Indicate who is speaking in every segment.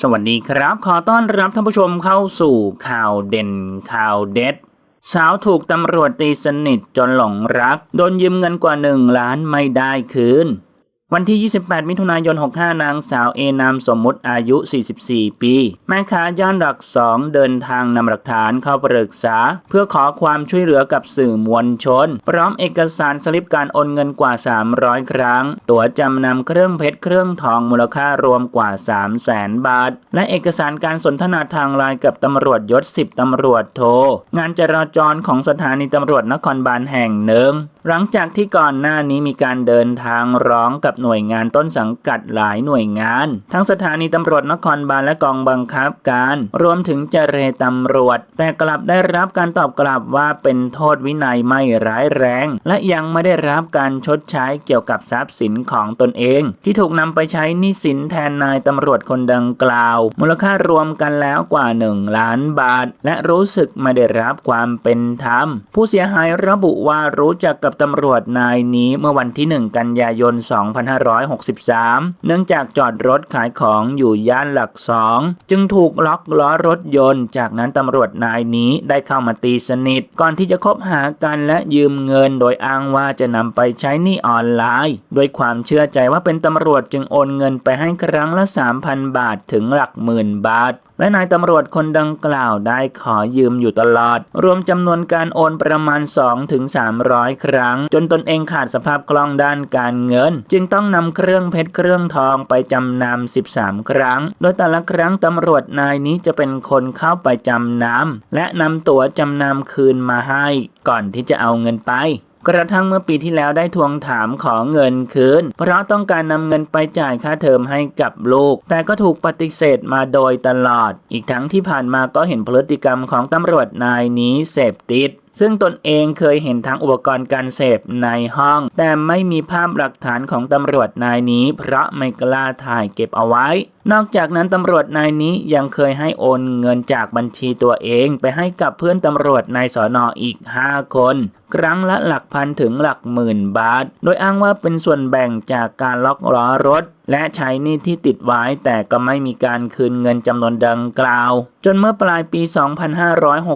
Speaker 1: สวัสดีครับ ขอต้อนรับท่านผู้ชมเข้าสู่ข่าวเด่นข่าวเด็ด สาวถูกตำรวจตีสนิทจนหลงรัก โดนยืมเงินกว่า1ล้านไม่ได้คืน วันที่ 28 มิถุนายน 65 นางสาวเอนามสมมุติอายุ 44 ปี แม่ค้าย่านหลักสองเดินทางนำหลักฐานเข้าปรึกษา เพื่อขอความช่วยเหลือกับสื่อมวลชน พร้อมเอกสารสลิปการโอนเงินกว่า 300 ครั้ง ตั๋วจำนำเครื่องเพชรเครื่องทองมูลค่ารวมกว่า 3 0 0แสนบาท และเอกสารการสนทนาทางไลน์กับตำรวจยศ 10 ตำรวจโท งานจราจรของสถานีตำรวจนครบาลแห่งหนึ่งหลังจากที่ก่อนหน้านี้มีการเดินทางร้องกับหน่วยงานต้นสังกัดหลายหน่วยงาน ทั้งสถานีตำรวจนครบาลและกองบังคับการ รวมถึงเจรตำรวจ แต่กลับได้รับการตอบกลับว่าเป็นโทษวินัยไม่ร้ายแรง และยังไม่ได้รับการชดใช้เกี่ยวกับทรัพย์สินของตนเอง ที่ถูกนำไปใช้หนี้สินแทนนายตำรวจคนดังกล่าว มูลค่ารวมกันแล้วกว่า 1 ล้านบาท และรู้สึกไม่ได้รับความเป็นธรรม ผู้เสียหายระบุว่ารู้จักกับตำรวจนายนี้เมื่อวันที่ 1 กันยายน 2563 เนื่องจากจอดรถขายของอยู่ย่านหลักสองจึงถูกล็อกล้อรถยนต์ จากนั้นตำรวจนายนี้ได้เข้ามาตีสนิท ก่อนที่จะคบหากันและยืมเงิน โดยอ้างว่าจะนำไปใช้หนี้ออนไลน์ ด้วยความเชื่อใจว่าเป็นตำรวจจึงโอนเงินไปให้ครั้งละ 3,000 บาทถึงหลักหมื่นบาทและนายตำรวจคนดังกล่าวได้ขอยืมอยู่ตลอด รวมจำนวนการโอนประมาณ 2-300 ครั้งจนตนเองขาดสภาพคล่องด้านการเงิน จึงต้องนำเครื่องเพชรเครื่องทองไปจำนำ13 ครั้ง โดยแต่ละครั้งตำรวจนายนี้จะเป็นคนเข้าไปจำนำและนำตั๋วจำนำคืนมาให้ ก่อนที่จะเอาเงินไปกระทั่งเมื่อปีที่แล้วได้ทวงถามขอเงินคืน เพราะต้องการนำเงินไปจ่ายค่าเทอมให้กับลูก แต่ก็ถูกปฏิเสธมาโดยตลอด อีกทั้งที่ผ่านมาก็เห็นพฤติกรรมของตำรวจนายนี้เสพติด ซึ่งตนเองเคยเห็นทั้งอุปกรณ์การเสพในห้อง แต่ไม่มีภาพหลักฐานของตำรวจนายนี้ เพราะไม่กล้าถ่ายเก็บเอาไว้ นอกจากนั้นตำรวจนายนี้ยังเคยให้โอนเงินจากบัญชีตัวเองไปให้กับเพื่อนตำรวจในสอนออีก 5 คน ครั้งละหลักพันถึงหลักหมื่นบาท โดยอ้างว่าเป็นส่วนแบ่งจากการล็อกล้อรถและใช้หนี้ที่ติดไว้แต่ก็ไม่มีการคืนเงินจำนวนดังกล่าว จนเมื่อปลายปี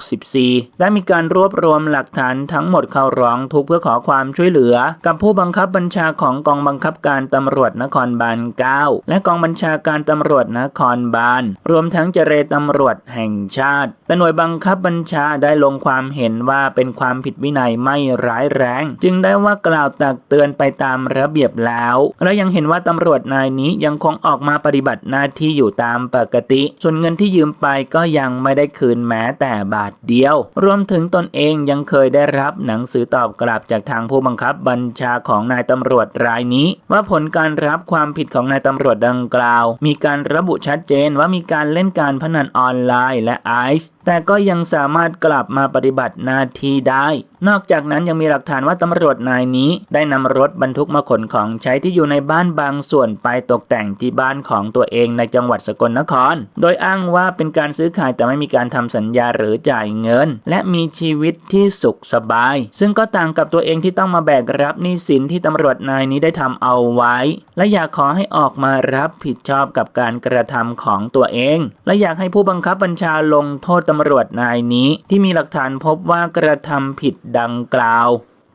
Speaker 1: 2564 ได้มีการรวบรวมหลักฐานทั้งหมดเข้าร้องทุกเพื่อขอความช่วยเหลือ กับผู้บังคับบัญชาของกองบังคับการตำรวจนครบาล 9 และกองบัญชาการตำรวจนครบาล รวมทั้งเจรตำรวจแห่งชาติแต่หน่วยบังคับบัญชาได้ลงความเห็นว่าเป็นความผิดวินัยไม่ร้ายแรง จึงได้ว่ากล่าวตักเตือนไปตามระเบียบแล้ว และยังเห็นว่าตำรวจนายนี้ยังคงออกมาปฏิบัติหน้าที่อยู่ตามปกติ ส่วนเงินที่ยืมไปก็ยังไม่ได้คืนแม้แต่บาทเดียว รวมถึงตนเองยังเคยได้รับหนังสือตอบกลับจากทางผู้บังคับบัญชาของนายตำรวจรายนี้ ว่าผลการรับความผิดของนายตำรวจดังกล่าว มีการระบุชัดเจนว่ามีการเล่นการพนันออนไลน์และไอซ์แต่ก็ยังสามารถกลับมาปฏิบัติหน้าที่ได้ นอกจากนั้นยังมีหลักฐานว่าตำรวจนายนี้ ได้นำรถบรรทุกมาขนของใช้ที่อยู่ในบ้านบางส่วนไปตกแต่งที่บ้านของตัวเองในจังหวัดสกลนคร โดยอ้างว่าเป็นการซื้อขายแต่ไม่มีการทำสัญญาหรือจ่ายเงิน และมีชีวิตที่สุขสบาย ซึ่งก็ต่างกับตัวเองที่ต้องมาแบกรับหนี้สินที่ตำรวจนายนี้ได้ทำเอาไว้ และอยากขอให้ออกมารับผิดชอบกับการกระทำของตัวเอง และอยากให้ผู้บังคับบัญชาลงโทษตำรวจนายนี้ ที่มีหลักฐานพบว่ากระทำผิดดังกล่าว